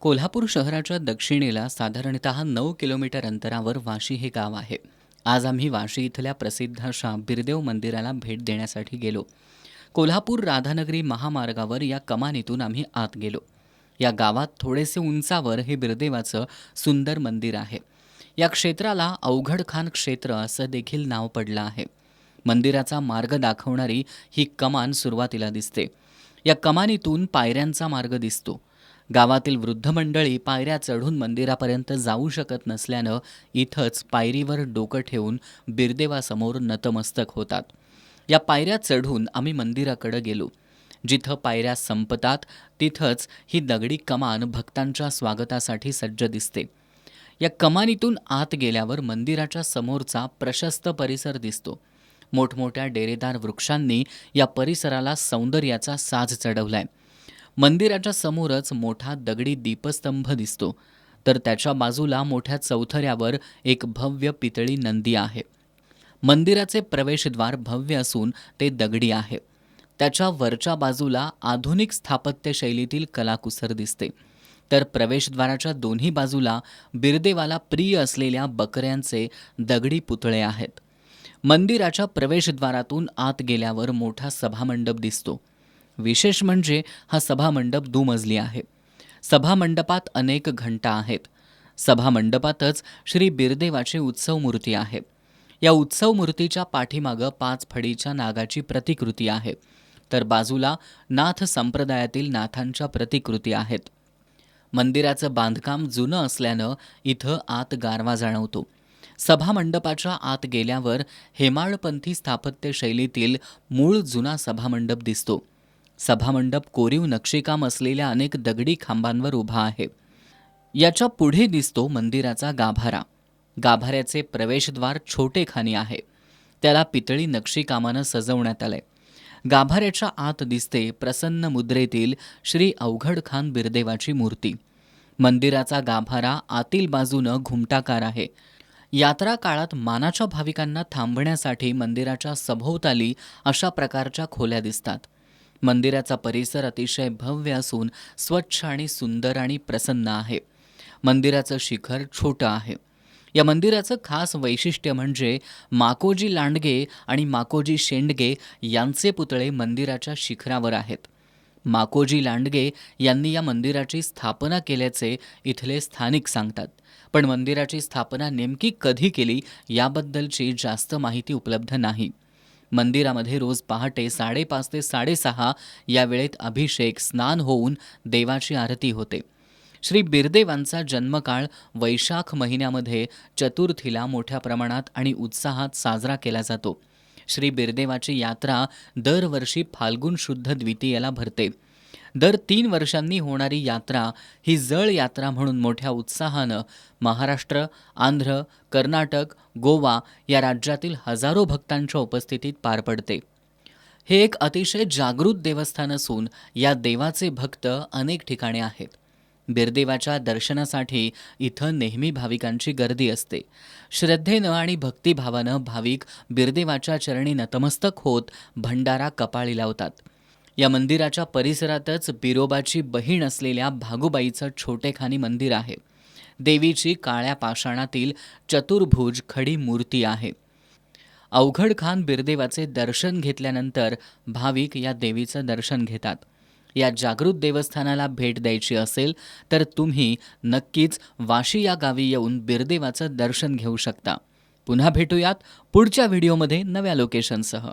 कोल्हापूर शहराच्या दक्षिणेला साधारणत नऊ किलोमीटर अंतरावर वाशी हे गाव आहे. आज आम्ही वाशी इथल्या प्रसिद्ध अशा बिरदेव मंदिराला भेट देण्यासाठी गेलो. कोल्हापूर राधानगरी महामार्गावर या कमानीतून आम्ही आत गेलो. या गावात थोडेसे उंचावर हे बिरदेवाचं सुंदर मंदिर आहे. या क्षेत्राला अवघड खान क्षेत्र असं देखील नाव पडलं आहे. मंदिराचा मार्ग दाखवणारी ही कमान सुरुवातीला दिसते. या कमानीतून पायऱ्यांचा मार्ग दिसतो. गावातील वृद्ध मंडळी पायऱ्या चढून मंदिरापर्यंत जाऊ शकत नसल्यानं इथंच पायरीवर डोकं ठेवून बिरदेवासमोर नतमस्तक होतात. या पायऱ्या चढून आम्ही मंदिराकडे गेलो. जिथं पायऱ्या संपतात तिथंच ही दगडी कमान भक्तांच्या स्वागतासाठी सज्ज दिसते. या कमानीतून आत गेल्यावर मंदिराच्या समोरचा प्रशस्त परिसर दिसतो. मोठमोठ्या डेरेदार वृक्षांनी या परिसराला सौंदर्याचा साज चढवलाय. मंदिराच्या समोरच मोठा दगडी दीपस्तंभ दिसतो. तर त्याच्या बाजूला मोठ्या चौथऱ्यावर एक भव्य पितळी नंदी आहे. मंदिराचे प्रवेशद्वार भव्य असून ते दगडी आहे. त्याच्या वरच्या बाजूला आधुनिक स्थापत्यशैलीतील कलाकुसर दिसते. तर प्रवेशद्वाराच्या दोन्ही बाजूला बिरदेवाला प्रिय असलेल्या बकऱ्यांचे दगडी पुतळे आहेत. मंदिराच्या प्रवेशद्वारातून आत गेल्यावर मोठा सभामंडप दिसतो. विशेष म्हणजे हा सभामंडप दुमजली आहे. सभामंडपात अनेक घंटा आहेत. सभामंडपातच श्री बिरदेवाची उत्सव मूर्ती आहे. या उत्सव मूर्तीच्या पाठीमागं पाच फडीच्या नागाची प्रतिकृती आहे. तर बाजूला नाथ संप्रदायातील नाथांच्या प्रतिकृती आहेत. मंदिराचं बांधकाम जुनं असल्यानं इथं आत गारवा जाणवतो. सभामंडपाच्या आत गेल्यावर हेमाळपंथी स्थापत्यशैलीतील मूळ जुना सभामंडप दिसतो. सभामंडप कोरीव नक्षीकाम असलेल्या अनेक दगडी खांबांवर उभा आहे. याच्यापुढे दिसतो मंदिराचा गाभारा. गाभाऱ्याचे प्रवेशद्वार छोटे खानी आहे. त्याला पितळी नक्षीकामानं सजवण्यात आलंय. गाभाऱ्याच्या आत दिसते प्रसन्न मुद्रेतील श्री अवघड खान बिरदेवाची मूर्ती. मंदिराचा गाभारा आतील बाजूनं घुमटाकार आहे. यात्रा काळात मानाच्या भाविकांना थांबण्यासाठी मंदिराच्या सभोवताली अशा प्रकारच्या खोल्या दिसतात. मंदिराचा परिसर अतिशय भव्य असून स्वच्छ आणि सुंदर आणि प्रसन्न आहे. मंदिराचं शिखर छोटं आहे. या मंदिराचं खास वैशिष्ट्य म्हणजे माकोजी लांडगे आणि माकोजी शेंडगे यांचे पुतळे मंदिराच्या शिखरावर आहेत. माकोजी लांडगे यांनी या मंदिराची स्थापना केल्याचे इथले स्थानिक सांगतात. पण मंदिराची स्थापना नेमकी कधी केली याबद्दलची जास्त माहिती उपलब्ध नाही. मंदिरामध्ये रोज पहाटे साडेपाच ते साडेसहा या वेळेत अभिषेक स्नान होऊन देवाची आरती होते. श्री बिरदेवांचा जन्मकाळ वैशाख महिन्यामध्ये चतुर्थीला मोठ्या प्रमाणात आणि उत्साहात साजरा केला जातो. श्री बिरदेवाची यात्रा दरवर्षी फाल्गुन शुद्ध द्वितीयेला भरते. दर तीन वर्षांनी होणारी यात्रा ही जळ यात्रा म्हणून मोठ्या उत्साहानं महाराष्ट्र आंध्र कर्नाटक गोवा या राज्यातील हजारो भक्तांच्या उपस्थितीत पार पडते. हे एक अतिशय जागृत देवस्थान असून या देवाचे भक्त अनेक ठिकाणी आहेत. बिरदेवाच्या दर्शनासाठी इथं नेहमी भाविकांची गर्दी असते. श्रद्धेनं आणि भक्तिभावानं भाविक बिरदेवाच्या चरणी नतमस्तक होत भंडारा कपाळी लावतात. या मंदिराच्या परिसरातच बिरोबाची बहीण असलेल्या भागुबाईचं छोटेखानी मंदिर आहे. देवीची काळ्या पाषाणातील चतुर्भुज खडी मूर्ती आहे. अवघड खान बिरदेवाचे दर्शन घेतल्यानंतर भाविक या देवीचं दर्शन घेतात. या जागृत देवस्थानाला भेट द्यायची असेल तर तुम्ही नक्कीच वाशी या गावी येऊन बिरदेवाचं दर्शन घेऊ शकता. पुन्हा भेटूयात पुढच्या व्हिडिओमध्ये नव्या लोकेशनसह.